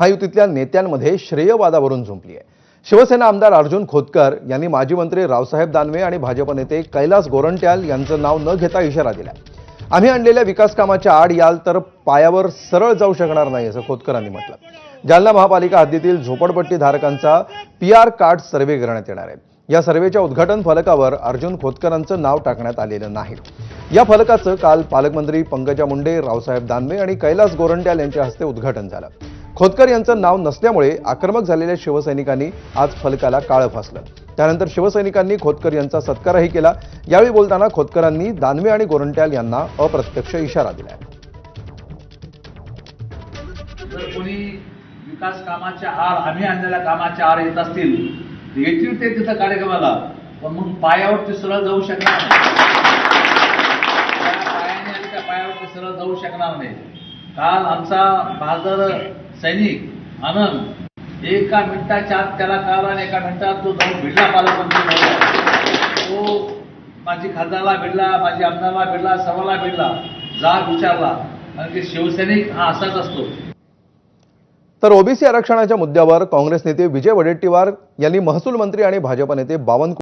महायुतीतल्या नेत्यांमध्ये श्रेयवादावरून झुंपली आहे. शिवसेना आमदार अर्जुन खोतकर यांनी माजी मंत्री रावसाहेब दानवे आणि भाजप नेते कैलास गोरंट्याल यांचं नाव न घेता इशारा दिला आम्ही आणलेल्या विकास कामाच्या आड याल तर पायावर सरळ जाऊ शकणार नाही असं खोतकरांनी म्हटलं. जालना महापालिका हद्दीतील झोपडपट्टी धारकांचा पी आर कार्ड सर्व्हे करण्यात येणार आहे. या सर्व्हेच्या उद्घाटन फलकावर अर्जुन खोतकरांचं नाव टाकण्यात आलेलं नाही. या फलकाचं काल पालकमंत्री पंकजा मुंडे रावसाहेब दानवे आणि कैलास गोरंट्याल यांच्या हस्ते उद्घाटन झालं. खोतकर यांचं नाव नसल्यामुळे आक्रमक झालेल्या शिवसैनिकांनी आज फलकाला काळं फासलं. त्यानंतर शिवसैनिकांनी खोतकर यांचा सत्कारही केला. यावेळी बोलताना खोतकरांनी दानवे आणि गोरंट्याल यांना अप्रत्यक्ष इशारा दिला. जर कोणी विकास कामाचे आड आम्ही आणलेल्या कामाचे आड येत असतील येतील ते तिथं कार्यक्रमाला पण मग पायावरती सरळ जाऊ शकणार नाही. पायाने आणि त्या पायावरती सरळ जाऊ शकणार नाही. काल आमचा बाजार सैनिक आनंद. एका मिनिटाच्या आत त्याला काल आणि एका मिनिटात तो जाऊन भिडला पालकमंत्री तो माझी खासदारला भिडला माझी आमदारला भिडला सर्वांना भिडला जाग विचारला. कारण की शिवसैनिक हा असाच असतो. तर ओबीसी आरक्षणाच्या मुद्द्यावर काँग्रेस नेते विजय वडेट्टीवार यांनी महसूल मंत्री आणि भाजप नेते बावनकुळे